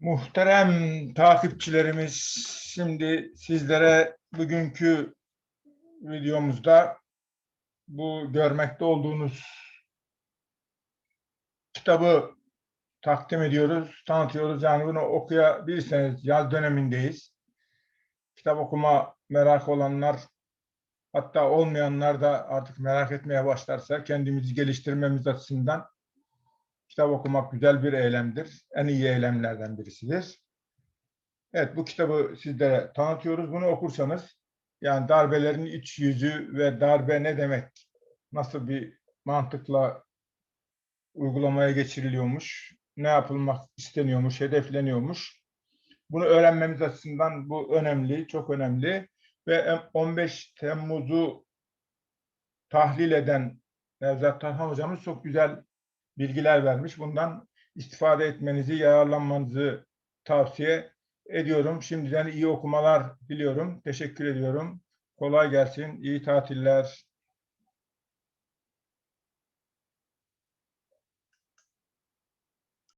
Muhterem takipçilerimiz, şimdi sizlere bugünkü videomuzda bu görmekte olduğunuz kitabı takdim ediyoruz, tanıtıyoruz. Yani bunu okuyabilirseniz yaz dönemindeyiz. Kitap okuma merakı olanlar hatta olmayanlar da artık merak etmeye başlarsa kendimizi geliştirmemiz açısından kitap okumak güzel bir eylemdir. En iyi eylemlerden birisidir. Evet bu kitabı sizlere tanıtıyoruz. Bunu okursanız yani darbelerin iç yüzü ve darbe ne demek? Nasıl bir mantıkla uygulamaya geçiriliyormuş? Ne yapılmak isteniyormuş, hedefleniyormuş? Bunu öğrenmemiz açısından bu önemli, çok önemli. Ve 15 Temmuz'u tahlil eden Nevzat Tarhan hocamız çok güzel bilgiler vermiş. Bundan istifade etmenizi, yararlanmanızı tavsiye ediyorum. Şimdiden iyi okumalar diliyorum. Teşekkür ediyorum. Kolay gelsin. İyi tatiller.